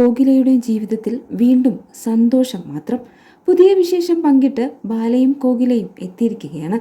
കോകിലയുടെയും ജീവിതത്തിൽ വീണ്ടും സന്തോഷം മാത്രം. പുതിയ വിശേഷം പങ്കിട്ട് ബാലയും കോകിലയും എത്തിയിരിക്കുകയാണ്.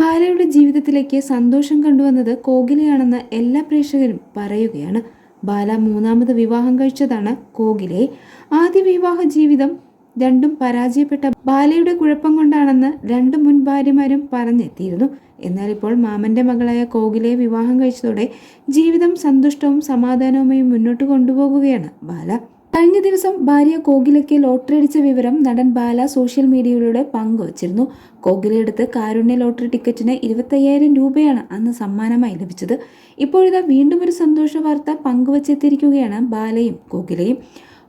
ബാലയുടെ ജീവിതത്തിലേക്ക് സന്തോഷം കണ്ടുവന്നത് കോകിലയാണെന്ന് എല്ലാ പ്രേക്ഷകരും പറയുകയാണ്. ബാല മൂന്നാമത് വിവാഹം കഴിച്ചതാണ് കോകിലയെ. ആദ്യ വിവാഹ ജീവിതം രണ്ടും പരാജയപ്പെട്ട ബാലയുടെ കുഴപ്പം കൊണ്ടാണെന്ന് രണ്ട് മുൻ ഭാര്യമാരും പറഞ്ഞെത്തിയിരുന്നു. എന്നാൽ ഇപ്പോൾ മാമന്റെ മകളായ കോകിലയെ വിവാഹം കഴിച്ചതോടെ ജീവിതം സന്തുഷ്ടവും സമാധാനവുമായി മുന്നോട്ട് കൊണ്ടുപോകുകയാണ് ബാല. കഴിഞ്ഞ ദിവസം ഭാര്യ കോകിലയ്ക്ക് ലോട്ടറി അടിച്ച വിവരം നടൻ ബാല സോഷ്യൽ മീഡിയയിലൂടെ പങ്കുവച്ചിരുന്നു. കോകിലയെടുത്ത് കാരുണ്യ ലോട്ടറി ടിക്കറ്റിന് ഇരുപത്തയ്യായിരം രൂപയാണ് അന്ന് സമ്മാനമായി ലഭിച്ചത്. ഇപ്പോഴിതാ വീണ്ടും ഒരു സന്തോഷ വാർത്ത പങ്കുവച്ചെത്തിയിരിക്കുകയാണ് ബാലയും കോകിലയും.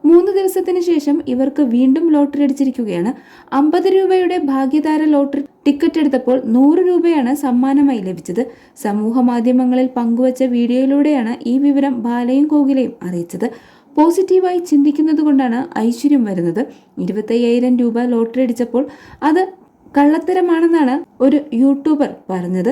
മൂന്ന് ദിവസത്തിന് ശേഷം ഇവർക്ക് വീണ്ടും ലോട്ടറി അടിച്ചിരിക്കുകയാണ്. അമ്പത് രൂപയുടെ ഭാഗ്യതാര ലോട്ടറി ടിക്കറ്റ് എടുത്തപ്പോൾ നൂറ് രൂപയാണ് സമ്മാനമായി ലഭിച്ചത്. സമൂഹ മാധ്യമങ്ങളിൽ പങ്കുവച്ച വീഡിയോയിലൂടെയാണ് ഈ വിവരം ബാലയും കോകിലയും അറിയിച്ചത്. പോസിറ്റീവായി ചിന്തിക്കുന്നത് കൊണ്ടാണ് ഐശ്വര്യം വരുന്നത്. ഇരുപത്തയ്യായിരം രൂപ ലോട്ടറി അടിച്ചപ്പോൾ അത് കള്ളത്തരമാണെന്നാണ് ഒരു യൂട്യൂബർ പറഞ്ഞത്.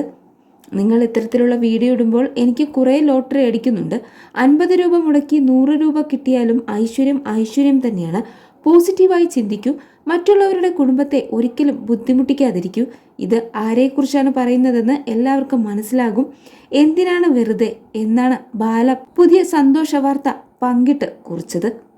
നിങ്ങൾ ഇത്തരത്തിലുള്ള വീഡിയോ ഇടുമ്പോൾ എനിക്ക് കുറേ ലോട്ടറി അടിക്കുന്നുണ്ട്. അൻപത് രൂപ മുടക്കി നൂറ് രൂപ കിട്ടിയാലും ഐശ്വര്യം ഐശ്വര്യം തന്നെയാണ്. പോസിറ്റീവായി ചിന്തിക്കൂ. മറ്റുള്ളവരുടെ കുടുംബത്തെ ഒരിക്കലും ബുദ്ധിമുട്ടിക്കാതിരിക്കൂ. ഇത് ആരെക്കുറിച്ചാണ് പറയുന്നതെന്ന് എല്ലാവർക്കും മനസ്സിലാകും. എന്തിനാണ് വെറുതെ? എന്നാണ് ബാല പുതിയ സന്തോഷ വാർത്ത പങ്കിട്ട് കുറിച്ചത്.